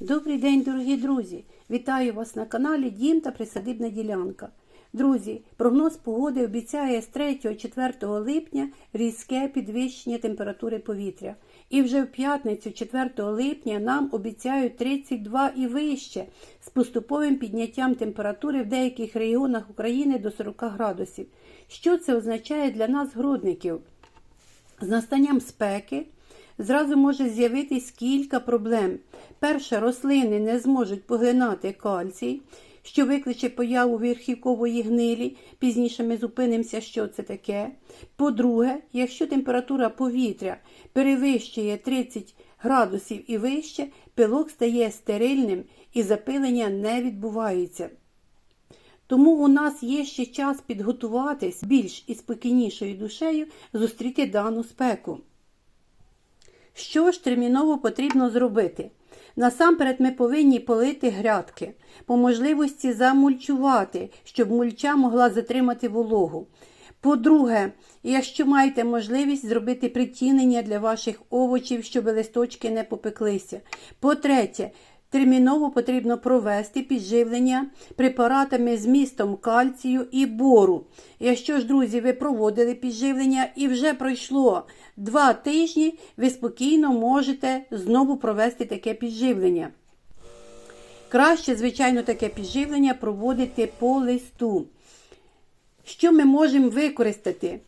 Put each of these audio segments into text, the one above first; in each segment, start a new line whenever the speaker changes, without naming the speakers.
Добрий день, дорогі друзі! Вітаю вас на каналі Дім та Присадибна ділянка. Друзі, прогноз погоди обіцяє з 3-4 липня різке підвищення температури повітря. І вже в п'ятницю, 4 липня, нам обіцяють 32 і вище з поступовим підняттям температури в деяких регіонах України до 40 градусів. Що це означає для нас, городників? З настанням спеки зразу може з'явитись кілька проблем. Перше, рослини не зможуть поглинати кальцій, що викличе появу верхівкової гнилі. Пізніше ми зупинимося, що це таке. По-друге, якщо температура повітря перевищує 30 градусів і вище, пилок стає стерильним і запилення не відбувається. Тому у нас є ще час підготуватись більш і спокійнішою душею зустріти дану спеку. Що ж терміново потрібно зробити? Насамперед ми повинні полити грядки, по можливості замульчувати, щоб мульча могла затримати вологу. По-друге, якщо маєте можливість зробити притінення для ваших овочів, щоб листочки не попеклися. По-третє, терміново потрібно провести підживлення препаратами з містом кальцію і бору. Якщо ж, друзі, ви проводили підживлення і вже пройшло два тижні, ви спокійно можете знову провести таке підживлення. Краще, звичайно, таке підживлення проводити по листу. Що ми можемо використати?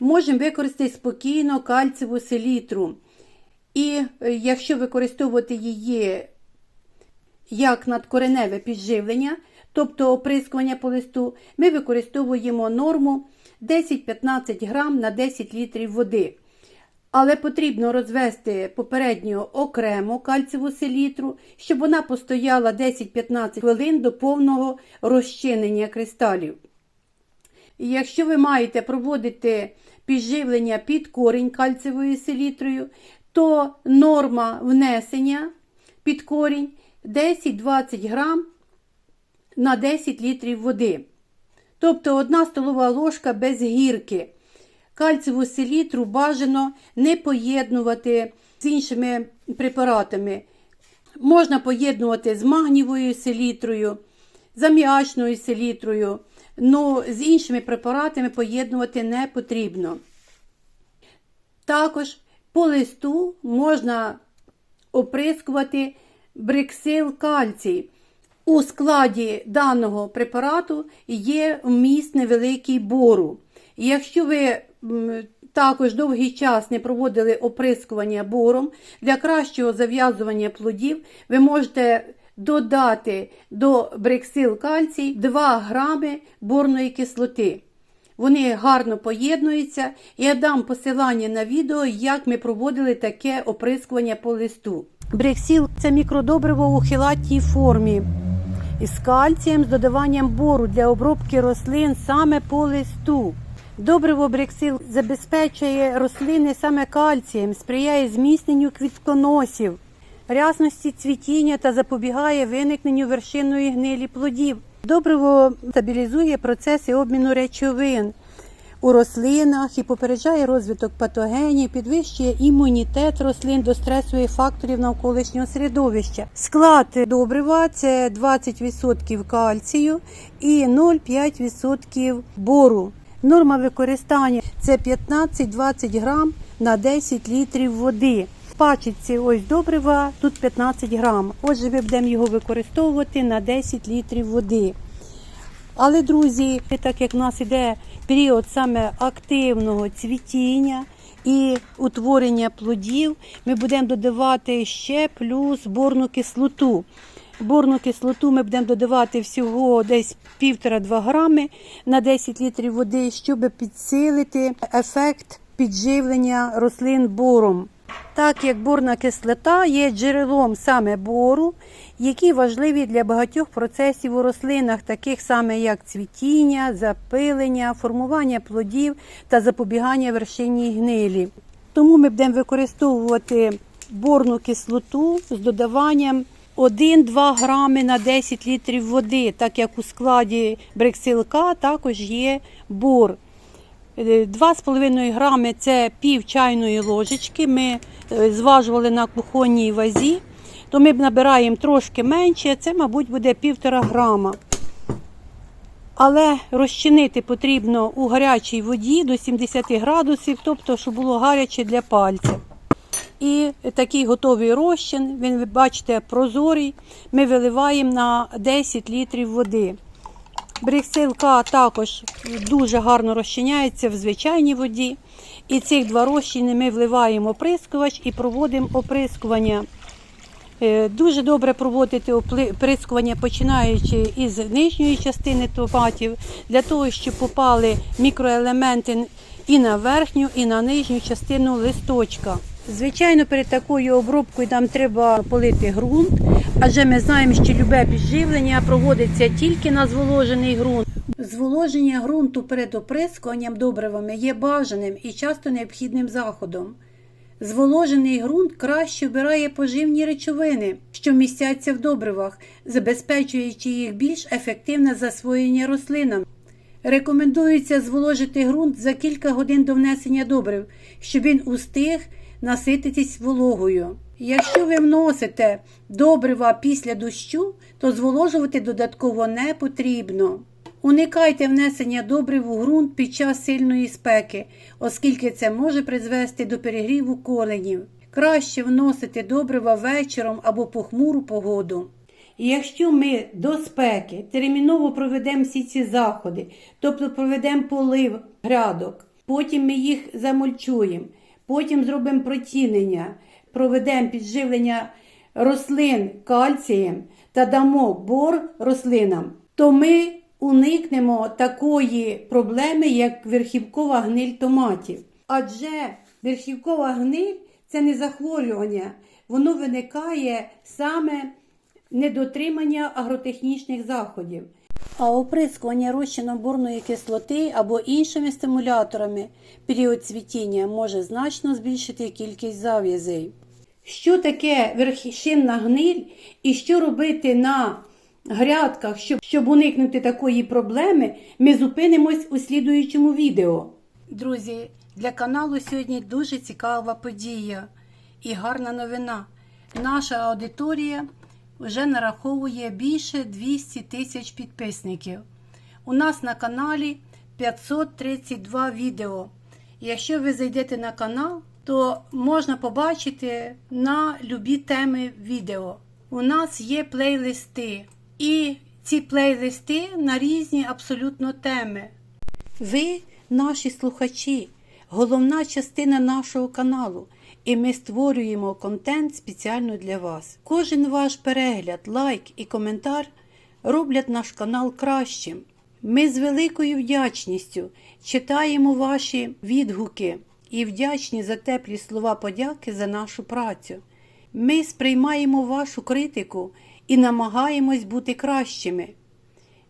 Можемо використати спокійно кальцеву селітру. І е, якщо використовувати її як надкореневе підживлення, тобто оприскування по листу, ми використовуємо норму 10-15 грам на 10 літрів води. Але потрібно розвести попередньо окремо кальцеву селітру, щоб вона постояла 10-15 хвилин до повного розчинення кристалів. Якщо ви маєте проводити підживлення під корінь кальцевою селітрою, то норма внесення під корінь 10-20 грам на 10 літрів води. Тобто 1 столова ложка без гірки. Кальцеву селітру бажано не поєднувати з іншими препаратами. Можна поєднувати з магнієвою селітрою, з аміачною селітрою, але з іншими препаратами поєднувати не потрібно. Також по листу можна оприскувати бриксил кальцій. У складі даного препарату є вміст невеликий бору. Якщо ви також довгий час не проводили оприскування бором, для кращого зав'язування плодів ви можете додати до бриксил кальцій 2 грами борної кислоти. Вони гарно поєднуються. Я дам посилання на відео, як ми проводили таке оприскування по листу. Брексіл це мікродобриво у хилатій формі із кальцієм з додаванням бору для обробки рослин саме по листу. Добриво брексил забезпечує рослини саме кальцієм, сприяє зміцненню квітконосів, рясності цвітіння та запобігає виникненню вершинної гнилі плодів. Добриво стабілізує процеси обміну речовин у рослинах і попереджає розвиток патогенів, підвищує імунітет рослин до стресових факторів навколишнього середовища. Склад добрива це 20% кальцію і 0,5% бору. Норма використання це 15-20 грам на 10 літрів води. Пачці ось добрива тут 15 грам. Отже, ми будемо його використовувати на 10 літрів води. Але, друзі, так як в нас іде період саме активного цвітіння і утворення плодів, ми будемо додавати ще плюс борну кислоту. Борну кислоту ми будемо додавати всього десь 1,5-2 грами на 10 літрів води, щоб підсилити ефект підживлення рослин бором. Так як борна кислота є джерелом саме бору, які важливі для багатьох процесів у рослинах, таких саме як цвітіння, запилення, формування плодів та запобігання вершинній гнилі. Тому ми будемо використовувати борну кислоту з додаванням 1-2 грами на 10 літрів води, так як у складі брексилка також є бор. 2,5 грами це пів чайної ложечки. Ми е, зважували на кухонній вазі. то ми набираємо трошки менше, це, мабуть, буде півтора грама. Але розчинити потрібно у гарячій воді до 70 градусів, тобто, щоб було гаряче для пальців. І такий готовий розчин, він, ви бачите, прозорий. Ми виливаємо на 10 літрів води. Бриксил також дуже гарно розчиняється в звичайній воді. І цих два розчини ми вливаємо оприскувач і проводимо оприскування. Е, Дуже добре проводити оприскування, починаючи із нижньої частини томатів, для того, щоб попали мікроелементи і на верхню, і на нижню частину листочка. Звичайно, перед такою обробкою нам треба полити ґрунт, адже ми знаємо, що любе підживлення проводиться тільки на зволожений ґрунт. Зволоження ґрунту перед оприскуванням добривами є бажаним і часто необхідним заходом. Зволожений ґрунт краще вбирає поживні речовини, що містяться в добривах, забезпечуючи їх більш ефективне засвоєння рослинам. Рекомендується зволожити ґрунт за кілька годин до внесення добрив, щоб він устиг насититись вологою. Якщо ви вносите добрива після дощу, то зволожувати додатково не потрібно. Уникайте внесення добрив у ґрунт під час сильної спеки, оскільки це може призвести до перегріву коленів. Краще вносити добрива вечором або похмуру погоду. Якщо ми до спеки терміново проведемо всі ці заходи, тобто проведемо полив грядок, потім ми їх замульчуємо, потім зробимо протінення, проведемо підживлення рослин кальцієм та дамо бор рослинам, то ми уникнемо такої проблеми, як верхівкова гниль томатів. Адже верхівкова гниль це не захворювання, воно виникає саме недотримання агротехнічних заходів. А оприскування розчином борної кислоти або іншими стимуляторами період цвітіння може значно збільшити кількість зав'язей. Що таке верхівшинна гниль і що робити на грядках, щоб, щоб уникнути такої проблеми, ми зупинимось у слідуючому відео. Друзі, для каналу сьогодні дуже цікава подія і гарна новина. Наша аудиторія вже нараховує більше 200 тисяч підписників. У нас на каналі 532 відео. Якщо ви зайдете на канал, то можна побачити на любі теми відео. У нас є плейлисти. І ці плейлисти на різні абсолютно теми. Ви, наші слухачі, головна частина нашого каналу, і ми створюємо контент спеціально для вас. Кожен ваш перегляд, лайк і коментар роблять наш канал кращим. Ми з великою вдячністю читаємо ваші відгуки і вдячні за теплі слова подяки за нашу працю. Ми сприймаємо вашу критику і намагаємось бути кращими.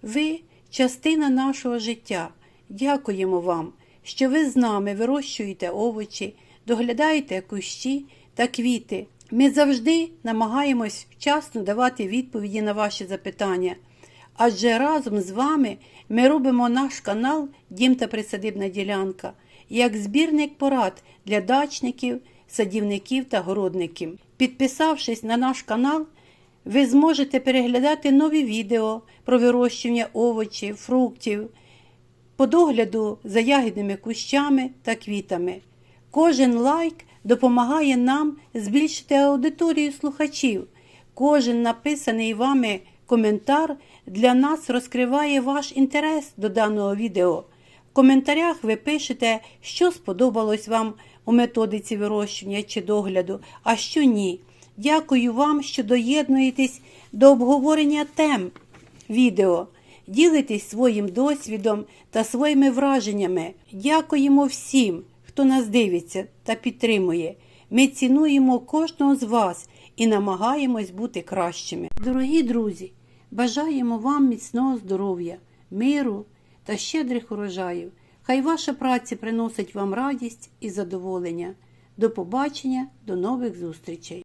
Ви частина нашого життя. Дякуємо вам, що ви з нами вирощуєте овочі, доглядаєте кущі та квіти. Ми завжди намагаємось вчасно давати відповіді на ваші запитання, адже разом з вами ми робимо наш канал Дім та Присадибна ділянка як збірник порад для дачників, садівників та городників. Підписавшись на наш канал, ви зможете переглядати нові відео про вирощування овочів, фруктів, по догляду за ягідними кущами та квітами. Кожен лайк допомагає нам збільшити аудиторію слухачів. Кожен написаний вами коментар для нас розкриває ваш інтерес до даного відео. В коментарях ви пишете, що сподобалось вам у методиці вирощування чи догляду, а що ні. Дякую вам, що доєднуєтесь до обговорення тем відео. Ділитесь своїм досвідом та своїми враженнями. Дякуємо всім, хто нас дивиться та підтримує. Ми цінуємо кожного з вас і намагаємось бути кращими. Дорогі друзі, бажаємо вам міцного здоров'я, миру та щедрих урожаїв. Хай ваша праця приносить вам радість і задоволення. До побачення, до нових зустрічей!